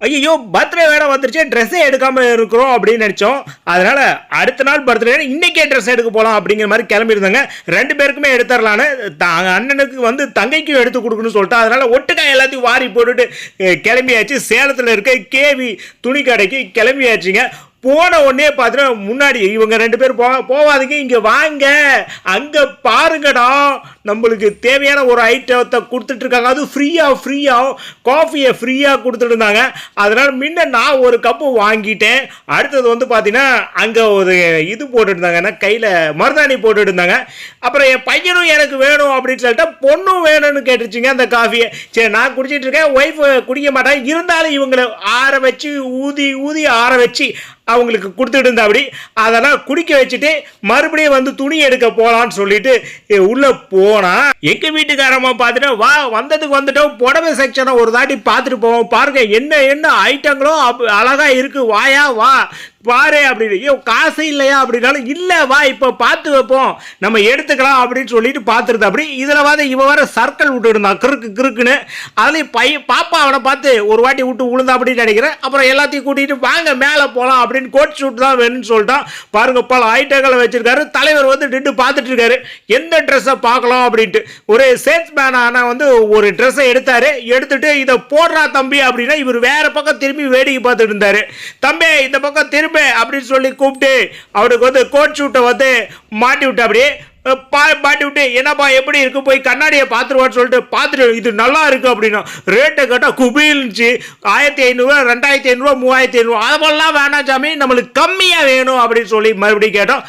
ஐயோ பர்த்டே வேற வந்துருச்சு ட்ரெஸ்ஸே எடுக்காம இருக்கிறோம் அப்படின்னு நினைச்சோம். அதனால அடுத்த நாள் பர்த்டே இன்னைக்கே ட்ரெஸ் எடுக்க போகலாம் அப்படிங்கிற மாதிரி கிளம்பிருந்தாங்க ரெண்டு பேருக்குமே எடுத்துடலான்னு அண்ணனுக்கு வந்து தங்கைக்கும் எடுத்து கொடுக்கணும்னு சொல்லிட்டு அதனால ஒட்டுக்கா எல்லாத்தையும் வாரி போட்டுட்டு கிளம்பியாச்சு. சேலத்தில் இருக்க கேவி துணி கடைக்கு கிளம்பியாச்சுங்க. போன உடனே பார்த்தீங்கன்னா முன்னாடி இவங்க ரெண்டு பேரும் போ போவாதீங்க இங்கே வாங்க அங்கே பாருங்கடா நம்மளுக்கு தேவையான ஒரு ஐட்டத்தை கொடுத்துட்ருக்காங்க. அதுவும் அது ஃப்ரீயாக ஃப்ரீயாக காஃபியை ஃப்ரீயாக கொடுத்துட்ருந்தாங்க. அதனால் முன்ன நான் ஒரு கப்பு வாங்கிட்டேன். அடுத்தது வந்து பார்த்தீங்கன்னா அங்கே ஒரு இது போட்டுருந்தாங்கன்னா கையில் மருதாணி போட்டுட்டு இருந்தாங்க அப்புறம் என் பையனும் எனக்கு வேணும் அப்படின்னு சொல்லிட்டு பொண்ணும் வேணும்னு கேட்டுருச்சுங்க அந்த காஃபியை சரி நான் குடிச்சிட்டு இருக்கேன் ஒய்ஃப் குடிக்க மாட்டேன் இருந்தாலும் இவங்களை ஆற வச்சு ஊதி ஊதி ஆற வச்சு அவங்களுக்கு கொடுத்துட்டு அப்படி அதெல்லாம் குடிக்க வச்சுட்டு மறுபடியும் வந்து துணி எடுக்க போகலான்னு சொல்லிட்டு உள்ளே போ போனா எங்க வீட்டுக்காரமா பார்த்துட்டு வா வந்ததுக்கு வந்துட்டோம் புடவை செக்ஷனை ஒரு தாட்டி பார்த்துட்டு போவோம். பாருங்க என்ன என்ன ஐட்டங்களும் அழகா இருக்கு. வாயா வா. பாரு அப்படின்னு. ஐயோ காசு இல்லையா அப்படின்னாலும் இல்லை வா இப்போ பார்த்து வைப்போம். நம்ம எடுத்துக்கலாம் அப்படின்னு சொல்லிட்டு பார்த்துருது அப்படி. இதில் வந்து இவன் வர சர்க்கிள் விட்டு இருந்தான் கிறுக்கு கிறுக்குன்னு. அதுலேயும் பையன் பாப்பா அவனை பார்த்து ஒரு வாட்டி விட்டு விழுந்தா அப்படின்னு நினைக்கிறேன். அப்புறம் எல்லாத்தையும் கூட்டிகிட்டு வாங்க மேலே போகலாம் அப்படின்னு கோட் ஷூட் தான் வேணும்னு சொல்லிட்டான். பாருங்க பல ஐட்டங்களை வச்சிருக்காரு. தலைவர் வந்து நின்று பார்த்துட்டு இருக்காரு. எந்த ட்ரெஸ்ஸை பார்க்கலாம்? அப்படின்ட்டு. ஒரு சேல்ஸ்மேன் ஆனால் வந்து ஒரு ட்ரெஸ்ஸை எடுத்தாரு. எடுத்துட்டு இதை போடுறா தம்பி அப்படின்னா இவர் வேற பக்கம் திரும்பி வேடிக்கை பார்த்துட்டு இருந்தார். தம்பி இந்த பக்கம் திரும்பி அப்படின்னு சொல்லி கூப்பிட்டு அவருக்கு வந்து கோட் ஷூட்டை வந்து மாட்டி விட்டு அப்படியே பா மாட்டி விட்டு என்னப்பா எப்படி இருக்கு? போய் கண்ணாடியை பார்த்துருவான்னு சொல்லிட்டு பார்த்துட்டு இது நல்லா இருக்கு அப்படின்னா ரேட்டை கேட்டால் குபில்னுச்சு. ஆயிரத்தி ஐநூறுரூவா ரெண்டாயிரத்தி ஐநூறுரூவா மூவாயிரத்தி ஐநூறுவா போலலாம் வேணாம் சாமி நம்மளுக்கு கம்மியாக வேணும் அப்படின்னு சொல்லி மறுபடியும் கேட்டோம்.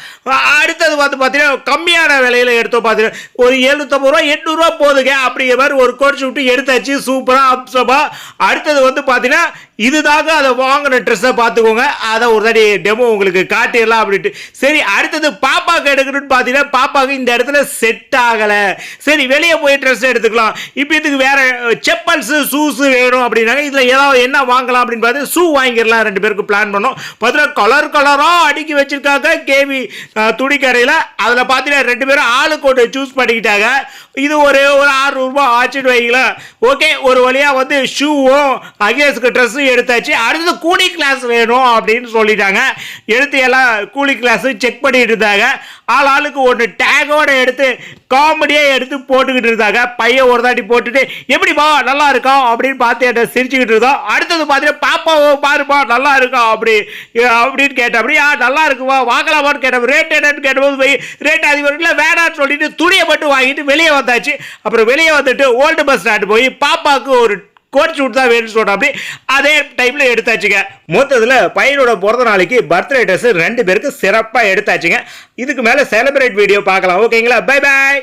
அடுத்தது பார்த்து பார்த்தீங்கன்னா கம்மியான விலையில் எடுத்தோம் பார்த்தீங்கன்னா ஒரு எழுநூற்றம்பது ரூபா எட்நூறுரூவா போதுங்க அப்படிங்கிற மாதிரி ஒரு கோர்ஸ் விட்டு எடுத்தாச்சு. சூப்பராக அப்சபா அடுத்தது வந்து பார்த்தீங்கன்னா இதுதாங்க அதை வாங்கின ட்ரெஸ்ஸை பார்த்துக்கோங்க. அதை ஒரு தடி டெமோ உங்களுக்கு காட்டிடலாம் அப்படின்ட்டு. சரி அடுத்தது பாப்பாவுக்கு எடுக்கணும்னு பார்த்தீங்கன்னா பாப்பாவுக்கு இந்த இடத்துல செட் ஆகலை. சரி வெளியே போய் ட்ரெஸ் எடுத்துக்கலாம். இப்போ இதுக்கு வேற செப்பல்ஸு ஷூஸு வேணும் அப்படின்னாங்க. இதில் ஏதாவது என்ன வாங்கலாம் அப்படின்னு பார்த்து ஷூ வாங்கிடலாம். ரெண்டு பேருக்கு பிளான் பண்ணோம். பார்த்தீங்கன்னா கலர் கலராக அடுக்கி வச்சிருக்காங்க. கேவி துணிக்கடையில். அதில் பார்த்தீங்கன்னா ரெண்டு பேரும் ஆளு ஒன்று சூஸ் பண்ணிக்கிட்டாங்க. இது ஒரு ஒரு ஆறுநூறுபா ஆச்சுன்னு வைங்களேன். ஓகே ஒரு வழியாக வந்து ஷூவும் அகேஸ்க்கு ட்ரெஸ்ஸும் எடுத்தாச்சு. அடுத்தது கூலி கிளாஸ் வேணும் அப்படின்னு சொல்லிட்டாங்க. எடுத்து எல்லாம் கூலி கிளாஸு செக் பண்ணிட்டு இருந்தாங்க. ஆள் ஆளுக்கு ஒன்று டேகோட எடுத்து காமெடியாக எடுத்து போட்டுக்கிட்டு இருந்தாங்க. பையன் ஒரு தாட்டி போட்டுட்டு எப்படிப்பா நல்லா இருக்கா? அப்படின்னு பார்த்து என்கிட்ட சிரிச்சுக்கிட்டு இருந்தோம் அடுத்தது பார்த்தீங்கன்னா பாப்பாவோ பாருப்பா நல்லா இருக்கா? அப்படி அப்படின்னு கேட்டேன். ஆ நல்லா இருக்குவா வாங்கலாமான்னு கேட்டேன். ரேட் என்னன்னு கேட்டபோது போய் ரேட் அதிகம் இல்லை வேணான்னு சொல்லிட்டு துணியை மட்டும் வாங்கிட்டு வெளியே வந்தாச்சு. அப்புறம் வெளியே வந்துட்டு ஓல்டு பஸ் ஸ்டாண்ட் போய் பாப்பாவுக்கு ஒரு கோட் ஷூட் தான் வேணும்னு சொல்லிட்டு அப்படி அதே டைமில் எடுத்தாச்சுங்க. மொத்தத்தில் பையனோட பிறந்த நாளைக்கு பர்த்டே ட்ரெஸ் ரெண்டு பேருக்கு சிறப்பாக எடுத்தாச்சுங்க. இதுக்கு மேலே செலிப்ரேட் வீடியோ பார்க்கலாம். ஓகேங்களா பை பாய்